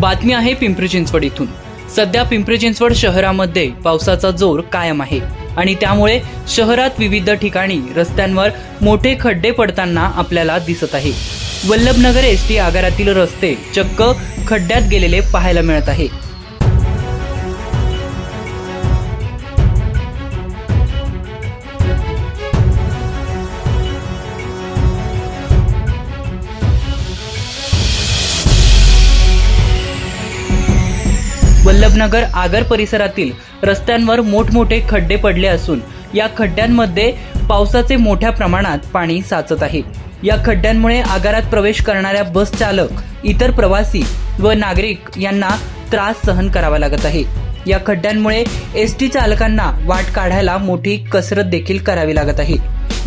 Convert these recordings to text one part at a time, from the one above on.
बातमी आहे पिंपरी चिंचवड इथून. सध्या पिंपरी चिंचवड शहरामध्ये पावसाचा जोर कायम आहे आणि त्यामुळे शहरात विविध ठिकाणी रस्त्यांवर मोठे खड्डे पडताना आपल्याला दिसत आहे. वल्लभनगर एस टी आगारातील रस्ते चक्क खड्ड्यात गेलेले पाहायला मिळत आहे. वल्लभनगर आगर परिसरातील रस्त्यांवर मोठमोठे खड्डे पडले असून या खड्ड्यांमध्ये पावसाचे मोठ्या प्रमाणात पाणी साचत आहे. या खड्ड्यांमुळे आगारात प्रवेश करणाऱ्या बस चालक इतर प्रवासी व नागरिक यांना त्रास सहन करावा लागत आहे. या खड्ड्यांमुळे एस टी चालकांना वाट काढायला मोठी कसरत देखील करावी लागत आहे.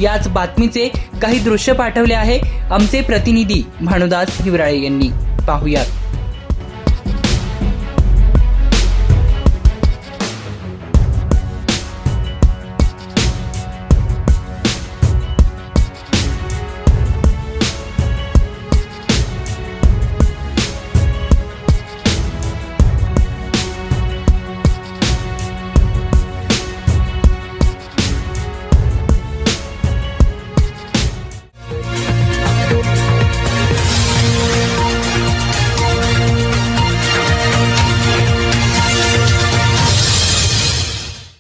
याच बातमीचे काही दृश्य पाठवले आहे आमचे प्रतिनिधी भानुदास हिवराळे यांनी. पाहुयात.